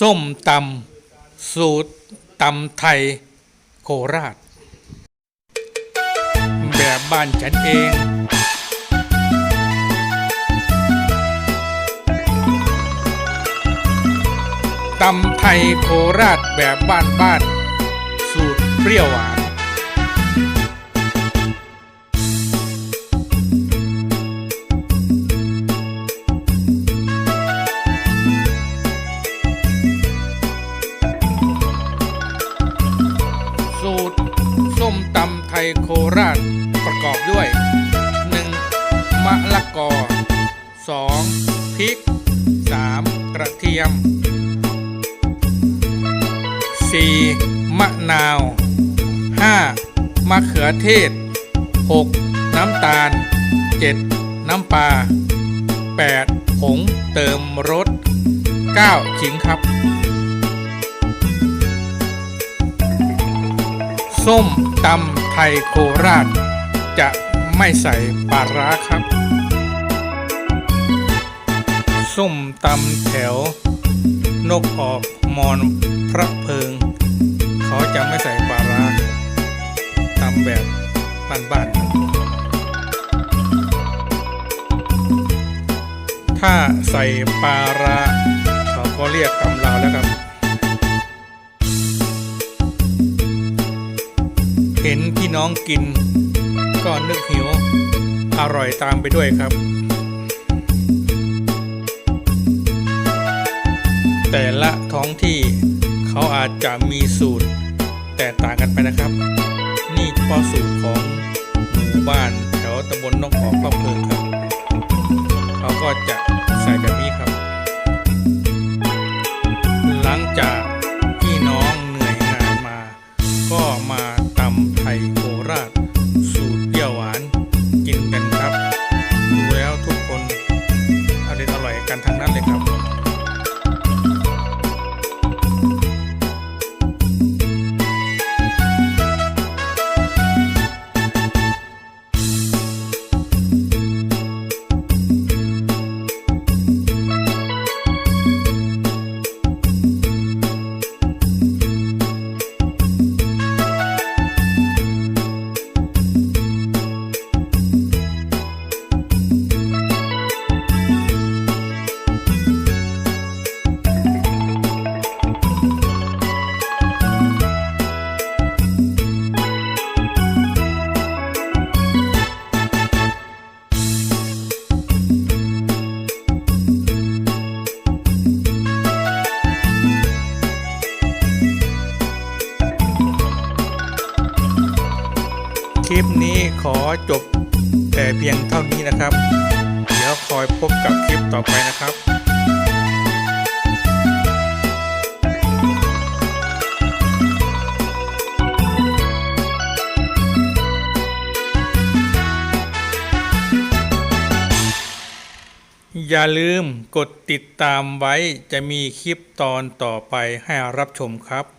ส้มตำสูตรตำไทยโคราช แบบบ้านฉันเอง ตำไทยโคราชแบบบ้านบ้านๆสูตรเปรี้ยวหวาน โคราชประกอบด้วย 1. มะละกอ 2. พริก 3. กระเทียม 4. มะนาว 5. มะเขือเทศ 6. น้ำตาล 7. น้ำปลา 8. ผงเติมรส 9. ขิงครับ ส้มตำ ไทยโคราช จะไม่ใส่ปลาร้าครับ ส้มตำแถว นกออกมอนพระเพิง เขาจะไม่ใส่ปลาร้าตำแบบบ้านๆถ้าใส่ปลาร้าเขาก็เรียกตำลาวแล้วครับ เห็นพี่น้องกิน ก็นึกหิว อร่อยตามไปด้วยครับ แต่ละท้องที่เขาอาจจะมีสูตร แตกต่างกันไปนะครับ นี่เฉพาะสูตรของหมู่บ้านแถวตำบลนกหอกก็เพิงครับ เขาก็จะใส่แบบนี้ อร่อยกันทั้งนั้นเลยครับ คลิปนี้ขอจบแต่เพียงเท่านี้นะครับ เดี๋ยวคอยพบกับคลิปต่อไปนะครับอย่าลืมกดติดตามไว้จะมีคลิปตอนต่อไปให้รับชมครับ